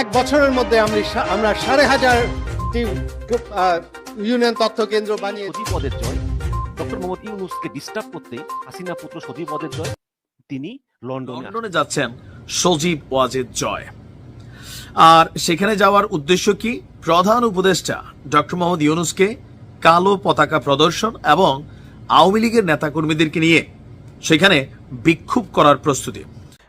এক বছরের মধ্যে আমরা আমরা সাড়ে হাজারটি আহ, ইউনিয়ন তথ্য কেন্দ্র বানিয়ে পদের জয়। ডক্টর মোহাম্মদ ইউনুসকে ডিস্টার্ব করতে হাসিনা পুত্র সজীব পদের জয়। তিনি লন্ডনে। লন্ডনে যাচ্ছেন সজীব ওয়াজেদ জয়। আর সেখানে যাওয়ার উদ্দেশ্য কি? প্রধান উপদেষ্টা ডক্টর মোহাম্মদ ইউনুসকে কালো পতাকা প্রদর্শন এবং আওয়ামী লীগের নেতাকর্মীদেরকে নিয়ে সেখানে বিক্ষোভ করার প্রস্তুতি।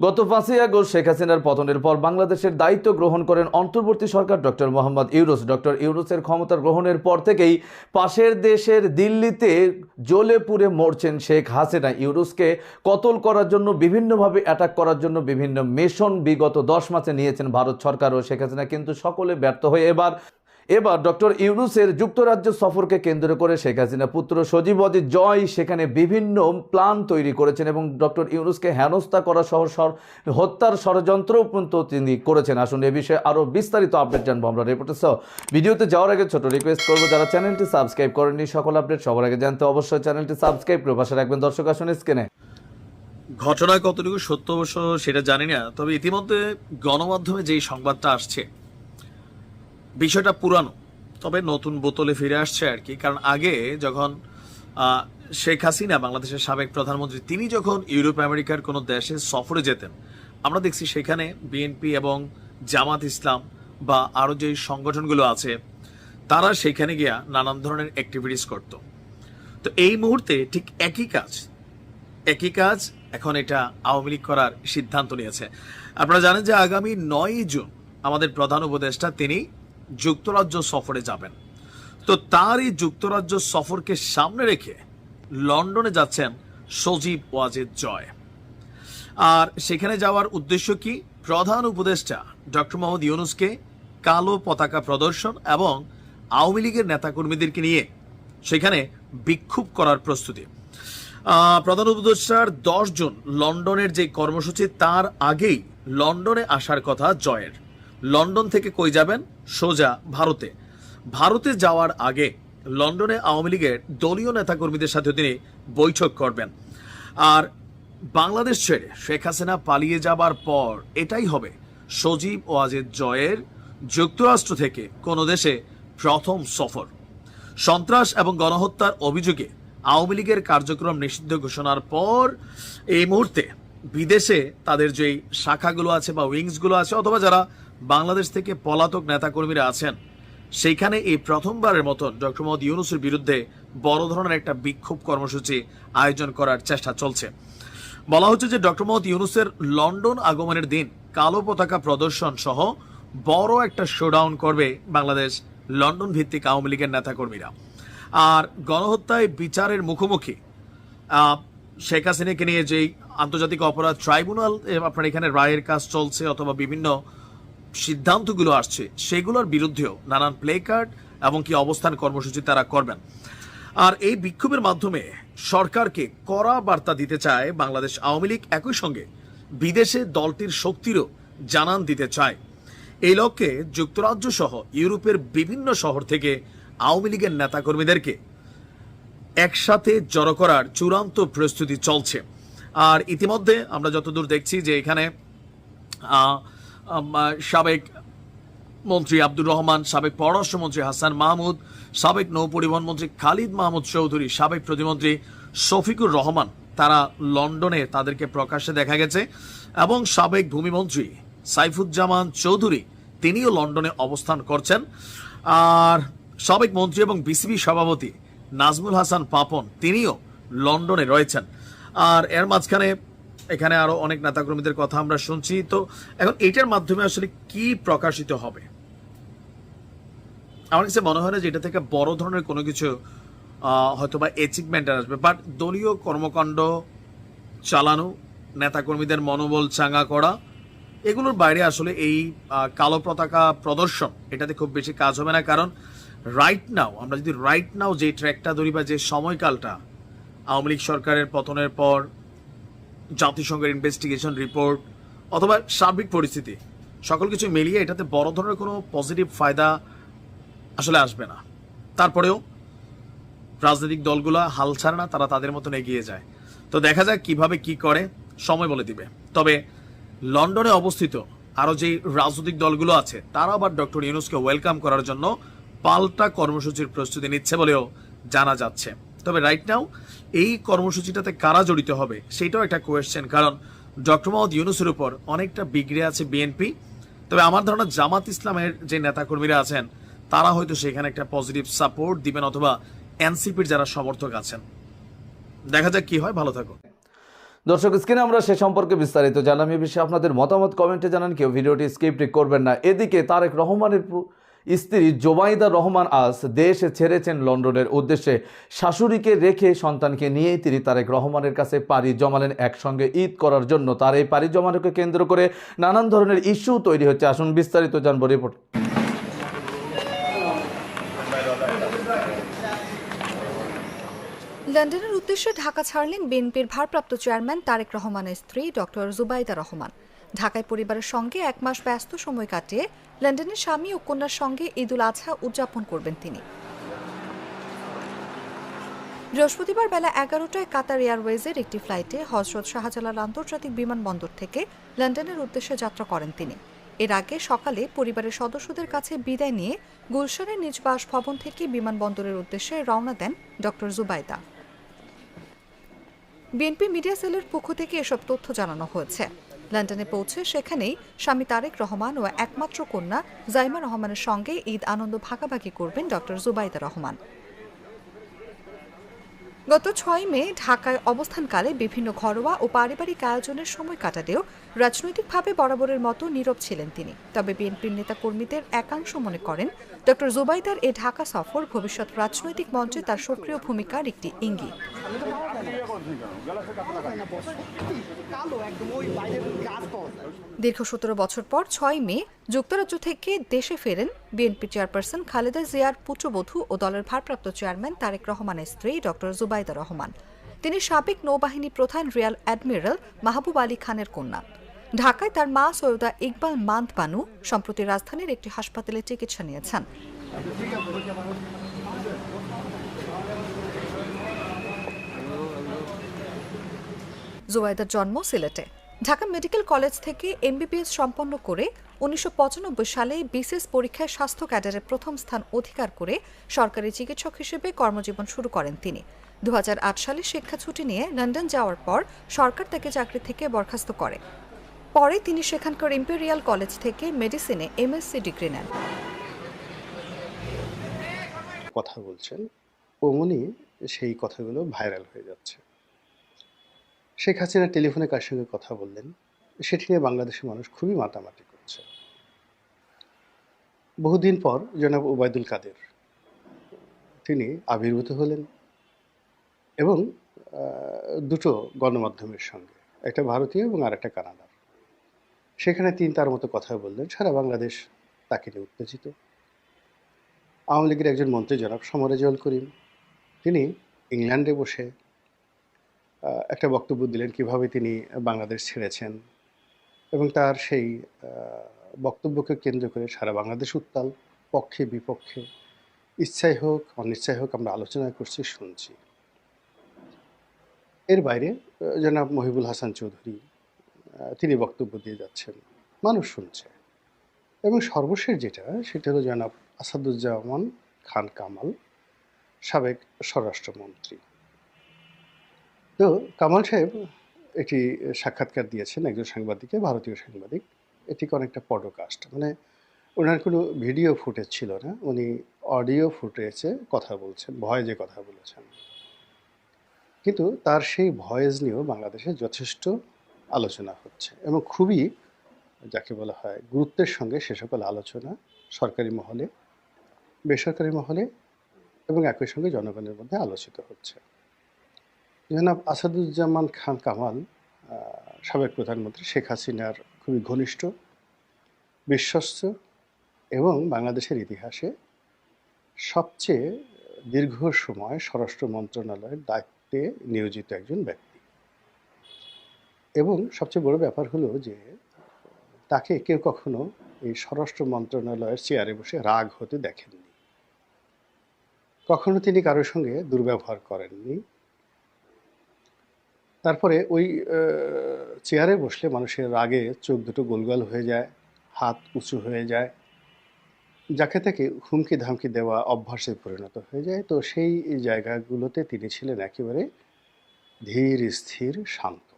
গত পাঁচই আগস্ট শেখ হাসিনার পতনের পর বাংলাদেশের দায়িত্ব গ্রহণ করেন অন্তর্বর্তী সরকার ডক্টর মোহাম্মদ ইউনুস। ডক্টর ইউনুসের ক্ষমতা গ্রহণের পর থেকেই পাশের দেশের দিল্লিতে জ্বলে পুড়ে মরছেন শেখ হাসিনা। ইউনুসকে কতল করার জন্য, বিভিন্নভাবে অ্যাটাক করার জন্য বিভিন্ন মিশন বিগত দশ মাসে নিয়েছেন ভারত সরকার ও শেখ হাসিনা। কিন্তু সকলে ব্যর্থ হয়ে এবার এবার ডক্টর ইউনুসের যুক্তরাজ্য সফরকে কেন্দ্র করে শেখ হাসিনা পুত্র সজীব অজিত জয় সেখানে বিভিন্ন প্ল্যান তৈরি করেছেন এবং ডক্টর ইউনুসকে হেনস্থা করা সহ হত্যার ষড়যন্ত্র পর্যন্ত তিনি করেছেন। আসুন এ বিষয়ে আরও বিস্তারিত আপডেট জানব আমরা রিপোর্টার সহ। ভিডিওতে যাওয়ার আগে ছোট রিকোয়েস্ট করব, যারা চ্যানেলটি সাবস্ক্রাইব করেননি, সকল আপডেট সবার আগে জানতে অবশ্যই চ্যানেলটি সাবস্ক্রাইব করে পাশে রাখবেন। দর্শক, আসুন স্ক্রিনে। ঘটনা কতটুকু সত্য অবশ্য সেটা জানি না, তবে ইতিমধ্যে গণমাধ্যমে যেই সংবাদটা আসছে বিষয়টা পুরানো, তবে নতুন বোতলে ফিরে আসছে আর কি। কারণ আগে যখন শেখ হাসিনা বাংলাদেশের সাবেক প্রধানমন্ত্রী, তিনি যখন ইউরোপ আমেরিকার কোনো দেশে সফরে যেতেন, আমরা দেখছি সেখানে বিএনপি এবং জামাত ইসলাম বা আরও যে সংগঠনগুলো আছে, তারা সেখানে গিয়া নানান ধরনের অ্যাক্টিভিটিস করত। তো এই মুহূর্তে ঠিক একই কাজ একই কাজ এখন এটা আওয়ামী লীগ করার সিদ্ধান্ত নিয়েছে। আপনারা জানেন যে আগামী নয় জুন আমাদের প্রধান উপদেষ্টা তিনি যুক্তরাজ্য সফরে যাবেন। তো তার এই যুক্তরাজ্য সফরকে সামনে রেখে লন্ডনে যাচ্ছেন সজীব ওয়াজেদ জয়। আর সেখানে যাওয়ার উদ্দেশ্য কি? প্রধান উপদেষ্টা ডক্টর মোহাম্মদ ইউনুসকে কালো পতাকা প্রদর্শন এবং আওয়ামী লীগের নেতাকর্মীদেরকে নিয়ে সেখানে বিক্ষোভ করার প্রস্তুতি। প্রধান উপদেষ্টার দশ জন লন্ডনের যে কর্মসূচি, তার আগেই লন্ডনে আসার কথা জয়ের। লন্ডন থেকে কই যাবেন? সোজা ভারতে। ভারতে যাওয়ার আগে লন্ডনে আওয়ামী লীগের দলীয় নেতাকর্মীদের সাথে তিনি বৈঠক করবেন। আর বাংলাদেশ ছেড়ে শেখ হাসিনা পালিয়ে যাবার পর এটাই হবে সজীব ওয়াজেদ জয়ের যুক্তরাষ্ট্র থেকে কোনো দেশে প্রথম সফর। সন্ত্রাস এবং গণহত্যার অভিযোগে আওয়ামী লীগের কার্যক্রম নিষিদ্ধ ঘোষণার পর এই মুহূর্তে বিদেশে তাদের যেই শাখাগুলো আছে বা উইংসগুলো আছে, অথবা যারা বাংলাদেশ থেকে পলাতক নেতাকর্মীরা আছেন। সেইখানে এই প্রথমবারের মতো ডক্টর মোহাম্মদ ইউনুসের বিরুদ্ধে বড় ধরনের একটা বিক্ষোভ কর্মসূচি আয়োজন করার চেষ্টা চলছে। বলা হচ্ছে যে ডক্টর মোহাম্মদ ইউনুসের লন্ডন আগমনের দিন কালো পতাকা প্রদর্শন সহ বড় একটা শোডাউন করবে বাংলাদেশ লন্ডন ভিত্তিক আওয়ামী লীগের নেতাকর্মীরা। আর গণহত্যায় বিচারের মুখোমুখি। শেখ হাসিনাকে নিয়ে যেই আন্তর্জাতিক অপরাধ ট্রাইব্যুনাল আপনার এখানে রায়ের কাজ চলছে অথবা বিভিন্ন সিদ্ধান্তগুলো আসছে, সেগুলোর বিরুদ্ধেও নানান প্লে কার্ড এবং কি অবস্থান কর্মসূচি তারা করবেন। আর এই বিক্ষোভের মাধ্যমে সরকারকে কড়া বার্তা দিতে চায় বাংলাদেশ আওয়ামী লীগ, একই সঙ্গে বিদেশে দলটির শক্তিরও জানান দিতে চায়। এই লক্ষ্যে যুক্তরাজ্য সহ ইউরোপের বিভিন্ন শহর থেকে আওয়ামী লীগের নেতাকর্মীদেরকে একসাথে জড়ো করার চূড়ান্ত প্রস্তুতি চলছে। আর ইতিমধ্যে আমরা যতদূর দেখছি যে এখানে সাবেক মন্ত্রী আব্দুর রহমান, সাবেক পররাষ্ট্রমন্ত্রী হাসান মাহমুদ, সাবেক নৌ পরিবহন মন্ত্রী খালিদ মাহমুদ চৌধুরী, সাবেক প্রতিমন্ত্রী শফিকুর রহমান, তারা লন্ডনে তাদেরকে প্রকাশ্যে দেখা গেছে। এবং সাবেক ভূমিমন্ত্রী সাইফুজ্জামান চৌধুরী, তিনিও লন্ডনে অবস্থান করছেন। আর সাবেক মন্ত্রী এবং বিসিবি সভাপতি নাজমুল হাসান পাপন, তিনিও লন্ডনে রয়েছেন। আর এর মাঝখানে এখানে আরও অনেক নেতাকর্মীদের কথা আমরা শুনছি। তো এখন এটার মাধ্যমে আসলে কি প্রকাশিত হবে? আমার কাছে মনে হয় না যে এটা থেকে বড় ধরনের কোনো কিছু হয়তো বা অ্যাচিভমেন্ট আসবে। বাট দলীয় কর্মকাণ্ড চালানো, নেতাকর্মীদের মনোবল চাঙ্গা করা, এগুলোর বাইরে আসলে এই কালো পতাকা প্রদর্শন, এটাতে খুব বেশি কাজ হবে না। কারণ রাইট নাও আমরা যদি রাইট নাও যে ট্র্যাকটা ধরি বা যে সময়কালটা, আওয়ামী লীগ সরকারের পতনের পর জাতিসংঘের ইনভেস্টিগেশন রিপোর্ট অথবা সার্বিক পরিস্থিতি, সকল কিছু মিলিয়ে এটাতে বড় ধরনের কোনো পজিটিভ ফায়দা আসলে আসবে না। তারপরেও রাজনৈতিক দলগুলো হাল ছাড়ে না, তারা তাদের মতন এগিয়ে যায়। তো দেখা যাক কীভাবে কি করে, সময় বলে দিবে। তবে লন্ডনে অবস্থিত আরও যে রাজনৈতিক দলগুলো আছে তারা আবার ডক্টর ইউনুসকে ওয়েলকাম করার জন্য পাল্টা কর্মসূচির প্রস্তুতি নিচ্ছে বলেও জানা যাচ্ছে। তবে রাইট নাও এই কর্মসূচিটাতে কারা জড়িত হবে সেটাও একটা কোয়েশ্চেন কারণ ডক্টর মোহাম্মদ ইউনুসের উপর অনেকটা বিগড়ে আছে বিএনপি তবে আমার ধারণা জামাত ইসলামের যে নেতাকর্মীরা আছেন, তারা হয়তো সেখানে একটা পজিটিভ সাপোর্ট দিবেন অথবা এনসিপির যারা সমর্থক আছেন। দেখা যাক কি হয়, ভালো থাকো দর্শক, স্ক্রিনে আমরা সে সম্পর্কে বিস্তারিত জানলাম এ বিষয়ে আপনাদের মতামত কমেন্টে জানান, কেউ ভিডিওটি স্কিপ করবেন না। এদিকে তারেক রহমানের স্ত্রী জোবাইদা রহমান আজ দেশ ছেড়েছেন লন্ডনের উদ্দেশ্যে। শাশুড়িকে রেখে সন্তানকে নিয়েই তিনি তারেক রহমানের কাছে পাড়ি জমালেন। একসঙ্গে ঈদ করার জন্য তার এই পাড়ি জমানোকে কেন্দ্র করে নানান ধরনের ইস্যু তৈরি হচ্ছে। আসুন বিস্তারিত জানব রিপোর্ট। লন্ডনের উদ্দেশ্যে ঢাকা ছাড়লেন বিএনপির ভারপ্রাপ্ত চেয়ারম্যান তারেক রহমানের স্ত্রী ডক্টর জুবাইদা রহমান। ঢাকায় পরিবারের সঙ্গে এক মাস ব্যস্ত সময় কাটিয়ে লন্ডনের স্বামী ও কন্যার সঙ্গে ঈদুল আজহা উদযাপন করবেন তিনি। বৃহস্পতিবার বেলা এগারোটায় কাতার এয়ারওয়েজের একটি ফ্লাইটে হজরত শাহজালাল আন্তর্জাতিক বিমানবন্দর থেকে লন্ডনের উদ্দেশ্যে যাত্রা করেন তিনি। এর আগে সকালে পরিবারের সদস্যদের কাছে বিদায় নিয়ে গুলশানের নিজ বাসভবন থেকে বিমানবন্দরের উদ্দেশ্যে রওনা দেন ডক্টর জুবাইদা। বিএনপি মিডিয়া সেলের পক্ষ থেকে এসব তথ্য জানানো হয়েছে। লন্ডনে পৌঁছে সেখানেই স্বামী তারেক রহমান ও একমাত্র কন্যা জাইমা রহমানের সঙ্গে ঈদ আনন্দ ভাগাভাগি করবেন ডক্টর জুবাইদা রহমান। গত ছয় মে ঢাকায় অবস্থানকালে বিভিন্ন ঘরোয়া ও পারিবারিক আয়োজনের সময় কাটাতেও রাজনৈতিকভাবে বরাবরের মতো নীরব ছিলেন তিনি। তবে বিএনপির নেতাকর্মীদের একাংশ মনে করেন ডক্টর জুবাইদার এ ঢাকা সফর ভবিষ্যৎ রাজনৈতিক মঞ্চে তার সক্রিয় ভূমিকার একটি ইঙ্গিত। দীর্ঘ সতেরো বছর পর ছয় মে যুক্তরাজ্য থেকে দেশে ফেরেন বিএনপি চেয়ারপারসন খালেদা জিয়ার পুত্রবধূ ও দলের ভারপ্রাপ্ত চেয়ারম্যান তারেক রহমানের স্ত্রী ডক্টর জুবাইদা রহমান। তিনি সাবেক নৌবাহিনী প্রধান রিয়াল অ্যাডমিরাল মাহবুব আলী খানের কন্যা। ঢাকায় তার মা সৈয়দা ইকবাল মান্ত বানু সম্প্রতি রাজধানীর একটি হাসপাতালে চিকিৎসা নিয়েছেন। জুবাইদার জন্ম সিলেটে। ঢাকা মেডিকেল কলেজ থেকে এমবিবিএস সম্পন্ন করে উনিশশো সালে বিসিএস পরীক্ষায় স্বাস্থ্য ক্যাডারে প্রথম স্থান অধিকার করে সরকারি চিকিৎসক হিসেবে কর্মজীবন শুরু করেন তিনি। দুহাজার আট সালে শিক্ষা ছুটি নিয়ে লন্ডন যাওয়ার পর সরকার তাকে চাকরি থেকে বরখাস্ত করে। পরে তিনি সেখানকার ইম্পেরিয়াল কলেজ থেকে মেডিসিনে এমএসসি ডিগ্রি নেন। কথা বলছেন, অমনি সেই কথাগুলো ভাইরাল হয়ে যাচ্ছে। শেখ হাসিনা টেলিফোনে কার সঙ্গে কথা বললেন, সেটি নিয়ে বাংলাদেশের মানুষ খুবই মাতামাতি করছে বহুদিন পর জনাব ওবায়দুল কাদের। তিনি আবির্ভূত হলেন এবং দুটো গণমাধ্যমের সঙ্গে, একটা ভারতীয় এবং আর একটা কানাডার। সেখানে তিনি তার মতো কথা বললেন, সারা বাংলাদেশ তাকে নিয়ে উত্তেজিত। আওয়ামী লীগের একজন মন্ত্রী জনাব সমরেজল করিম, তিনি ইংল্যান্ডে বসে একটা বক্তব্য দিলেন কীভাবে তিনি বাংলাদেশ ছেড়েছেন এবং তার সেই বক্তব্যকে কেন্দ্র করে সারা বাংলাদেশ উত্তাল, পক্ষে, বিপক্ষে ইচ্ছাই হোক অনিচ্ছাই হোক আমরা আলোচনা করছি, শুনছি। এর বাইরে জনাব মহিবুল হাসান চৌধুরী তিনি বক্তব্য দিয়ে যাচ্ছেন। মানুষ শুনছে। এবং সর্বশেষ যেটা, সেটা হলো জনাব আসাদুজ্জামান খান কামাল, সাবেক স্বরাষ্ট্রমন্ত্রী। তো কামাল সাহেব একটি সাক্ষাৎকার দিয়েছেন একজন সাংবাদিককে, ভারতীয় সাংবাদিক। এটিকে অনেকটা পডকাস্ট মানে ওনার কোনো ভিডিও ফুটেজ ছিল না, উনি অডিও ফুটেজে কথা বলছেন ভয়েজে কথা বলেছেন। কিন্তু তার সেই ভয়েস নিয়েও বাংলাদেশে যথেষ্ট আলোচনা হচ্ছে এবং খুবই যাকে বলা হয় গুরুত্বের সঙ্গে সে সকল আলোচনা সরকারি মহলে, বেসরকারি মহলে এবং একই সঙ্গে জনগণের মধ্যে আলোচিত হচ্ছে। জনাব আসাদুজ্জামান খান কামাল সাবেক প্রধানমন্ত্রী শেখ হাসিনার খুবই ঘনিষ্ঠ, বিশ্বস্ত এবং বাংলাদেশের ইতিহাসে সবচেয়ে দীর্ঘ সময় স্বরাষ্ট্র মন্ত্রণালয়ের দায়িত্বে নিয়োজিত একজন ব্যক্তি। এবং সবচেয়ে বড় ব্যাপার হলো যে তাকে কেউ কখনো এই স্বরাষ্ট্র মন্ত্রণালয়ের চেয়ারে বসে রাগ হতে দেখেননি। কখনো তিনি কারোর সঙ্গে দুর্ব্যবহার করেননি। তারপরে ওই চেয়ারে বসলে মানুষের রাগে চোখ দুটো গোলগাল হয়ে যায়, হাত উঁচু হয়ে যায়, যাকে তাকে হুমকি ধামকি দেওয়া অভ্যাসে পরিণত হয়ে যায়। তো সেই জায়গাগুলোতে তিনি ছিলেন একেবারে ধীর, স্থির, শান্ত।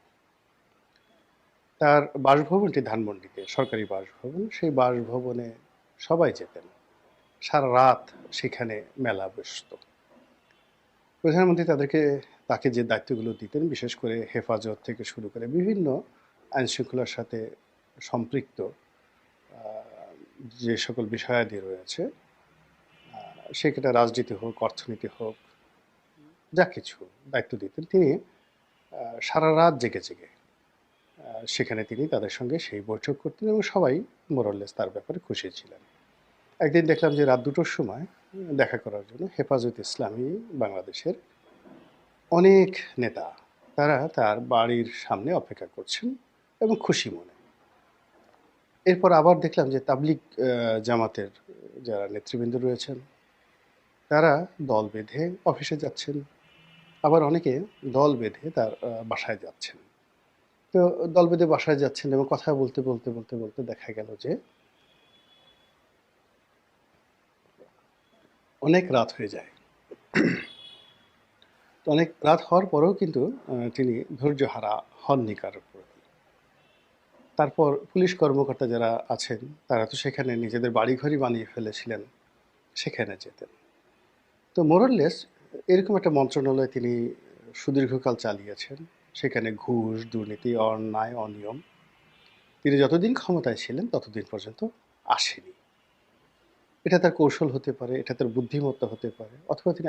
তার বাসভবনটি ধানমন্ডিতে, সরকারি বাসভবন, সেই বাসভবনে সবাই যেতেন। সারা রাত সেখানে মেলা বসত। প্রধানমন্ত্রী তাদেরকে তাকে যে দায়িত্বগুলো দিতেন, বিশেষ করে হেফাজত থেকে শুরু করে বিভিন্ন আইন শৃঙ্খলার সাথে সম্পৃক্ত যে সকল বিষয়াদি রয়েছে সেটা রাজনীতি হোক, অর্থনীতি হোক, যা কিছু দায়িত্ব দিতেন, তিনি সারা রাত জেগে জেগে সেখানে তিনি তাদের সঙ্গে সেই বৈঠক করতেন এবং সবাই মোরল্লেস তার ব্যাপারে খুশি ছিলেন। একদিন দেখলাম যে রাত দুটোর সময় দেখা করার জন্য হেফাজত ইসলামী বাংলাদেশের অনেক নেতা, তারা তার বাড়ির সামনে অপেক্ষা করছেন এবং খুশি মনে। এরপর আবার দেখলাম যে তাবলিক জামাতের যারা নেতৃবৃন্দ রয়েছেন, তারা দল বেঁধে অফিসে যাচ্ছেন। আবার অনেকে দল বেঁধে তার বাসায় যাচ্ছেন। তো দল বেঁধে বাসায় যাচ্ছেন এবং কথা বলতে বলতে বলতে বলতে দেখা গেল যে অনেক রাত হয়ে যায়। তো অনেক রাত হওয়ার পরেও কিন্তু তিনি ধৈর্য হারা হননি কারোর প্রতি। তারপর পুলিশ কর্মকর্তা যারা আছেন, তারা তো সেখানে নিজেদের বাড়িঘরই বানিয়ে ফেলেছিলেন, সেখানে যেতেন। তো মোরললেস এরকম একটা মন্ত্রণালয় তিনি সুদীর্ঘকাল চালিয়েছেন, সেখানে ঘুষ, দুর্নীতি, অন্যায়, অনিয়ম, তিনি যতদিন ক্ষমতায় ছিলেন ততদিন পর্যন্ত আসেনি। এটা তার কৌশল হতে পারে, এটা তার বুদ্ধিমত্তা হতে পারে, অথবা তিনি